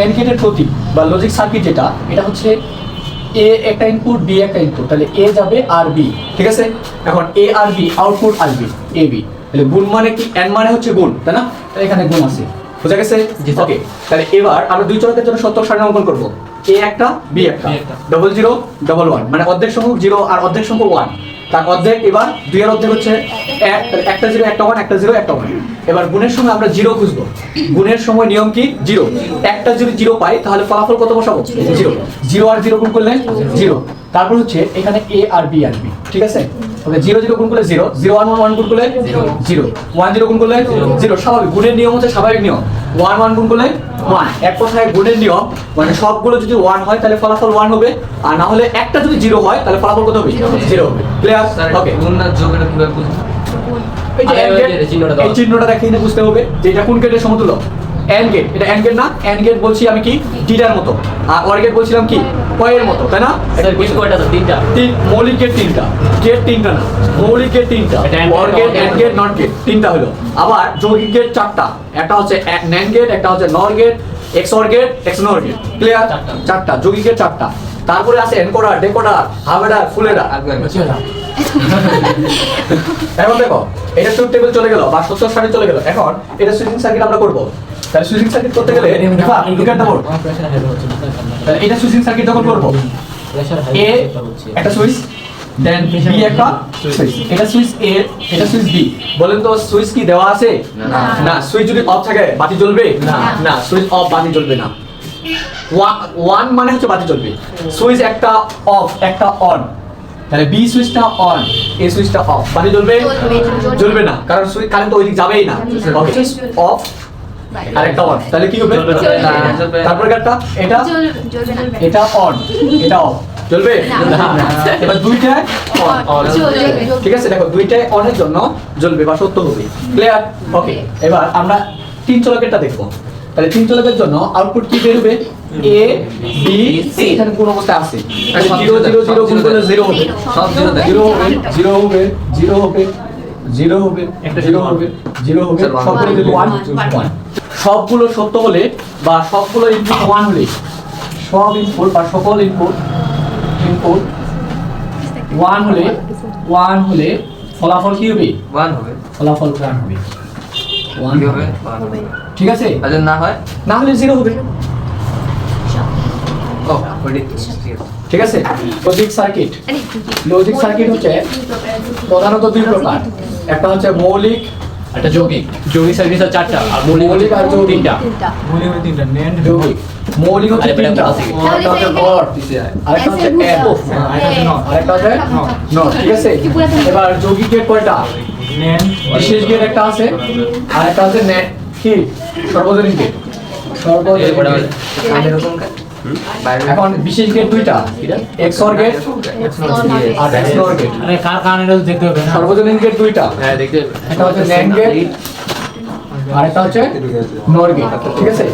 And গেটের প্রতীক বা logic circuit যেটা এটা হচ্ছে এ একটা ইনপুট বি একটা ইনপুট তাহলে এ যাবে আর বি ঠিক আছে? এখন এ আর বি আউটপুট আসবে এ বি তাহলে গুণ মানে কি? এন মানে হচ্ছে গুণ তাই না? তাহলে এখানে গুণ আছে। বুঝা গেছে? ওকে তাহলে এবার আমরা দুই চলকের জন্য সত্য সারণী অঙ্কন করব। এ একটা বি একটা। ডবল জিরো ডবল ওয়ান মানে অর্ধেক সংখ্যক জিরো আর অর্ধেক সংখ্যক ওয়ান তার অর্ধেক এবার দুইয়ের অর্ধেক হচ্ছে এক, একটা জিরো, একটা ওয়ান একটা জিরো, একটা ওয়ান এবার গুণের সময় আমরা জিরো খুঁজবো। গুণের সময় নিয়ম কি? জিরো। একটা যদি জিরো পাই, তাহলে ফলাফল কত বসাবো? জিরো। জিরো আর জিরো গুণ করলে জিরো। তারপর হচ্ছে এখানে এ আর বি আর ঠিক আছে? ওকে, জিরো জিরো গুণ করলে জিরো। জিরো ওয়ান ওয়ান গুণ করলে জিরো। ওয়ান জিরো গুণ করলে জিরো। স্বাভাবিক, গুণের নিয়ম হচ্ছে স্বাভাবিক নিয়ম। ওয়ান ওয়ান গুণ করলে ওয়ান এক কথায় গুণের নিয়ম মানে সবগুলো যদি ওয়ান হয় তাহলে ফলাফল ওয়ান হবে। আর না হলে একটা যদি জিরো হয় তাহলে ফলাফল কত হবে? জিরো হবে। ক্লিয়ার ওকে গুণ না যোগ এটা কীভাবে বুঝব? এই চিহ্নটা দেখে বুঝতে হবে যে এটা কোন গেটের সমতুল্য। এন্ড গেট এটা এন গেট না এন্ড গেট বলছি আমি কি? ডিটার মতো। আর অর গেট বলছিলাম কি? কয়ের মতো তাই না? কয়টা তিনটা। তিন মৌলিক তিনটা। গেট তিনটা না মৌলিক গেট তিনটা OR gate AND gate NOT gate তিনটা হলো। আবার যৌগিক গেট চারটা। একটা হচ্ছে ন্যান্ড গেট একটা হচ্ছে NOR gate XOR gate XNOR gate. Clear চারটা। যৌগিক গেট চারটা। তারপরে আছে এনকোডার ডেকোডার হাবেডার ফুলেডার এখন দেখো এটা ট্রুথ টেবিল চলে গেল বা সত্য সারি চলে গেল। এখন এটা সুইচিং সার্কিট আমরা করব। তাহলে সুইচিং সার্কিট করতে গেলে লুক এট দ্য বোর্ড তাহলে এটা সুইচিং সার্কিট যখন করব এ একটা সুইচ দেন বি একটা সুইচ। এটা সুইচ এ এটা সুইচ বি বলেন তো সুইচ কি দেওয়া আছে? না। না। সুইচ যদি অফ থাকে বাতি জ্বলবে? না। না সুইচ অফ বাতি জ্বলবে না। ওয়ান মানে হচ্ছে বাতি জ্বলবে। সুইচ একটা অফ একটা অন তাহলে বি সুইচটা অন এ সুইচটা অফ বাতি জ্বলবে? জ্বলবে, জ্বলবে। জ্বলবে না কারণ সুইচ কারেন্ট তো ওইদিক যাবেই না। অফ আর একটা অন তাহলে কি হবে। তারপর একটা এটা এটা অন এটা অফ। না। এবার দুইটায় অন ঠিক আছে দেখো দুইটাই অনের জন্য জ্বলবে বা সত্য হবে ক্লিয়ার ওকে এবার আমরা তিন চলকেরটা দেখব তাহলে তিন চলকের জন্য আউটপুট কি বেরোবে এ বি সি এখানে কোন অবস্থা আছে জিরো জিরো জিরো গুণ করলে জিরো হবে জিরো হবে জিরো হবে জিরো হবে জিরো হবে একটা জিরো হবে জিরো হবে. সবগুলো ওয়ান ওয়ান সবগুলো সত্য হলে বা সবগুলো ইনপুট ওয়ান হলে সব ইনপুট বা সকল ইনপুট ইনপুট ওয়ান হলে ওয়ান হলে ফলাফল কি হবে? ওয়ান হবে। ফলাফল ওয়ান হবে। ওয়ান হবে? ঠিক আছে? আর না হয়? না হলে জিরো হবে। ঠিক আছে। ঠিক আছে? লজিক সার্কিট লজিক সার্কিট হচ্ছে প্রধানত দুই প্রকার। একটা হচ্ছে মৌলিক একটা যৌগিক যৌগিক সার্কিট হচ্ছে চারটা আর মৌলিক মৌলিক আর যৌগিক। তিনটা। যৌগিক। মৌলিক হচ্ছে তিনটা। আছে কি? একটা হচ্ছে গড় আরেকটা হচ্ছে এন আরেকটা হচ্ছে নট ঠিক আছে? এবার যৌগিকের কয়টা? বিশেষ গেট একটা আছে। আর একটা হচ্ছে নেট কি? সর্বজনীন গেট। সর্বজনীন এখন বিশেষ গেট দুইটা। এক্সর অর গেট আর এক্সর গেট আরে কার কারণে এটা তো দেখতে হবে সর্বজনীন গেট দুইটা। হ্যাঁ দেখতে একটা হচ্ছে ন্যান্ড গেট আর একটা হচ্ছে নর গেট ঠিক আছে?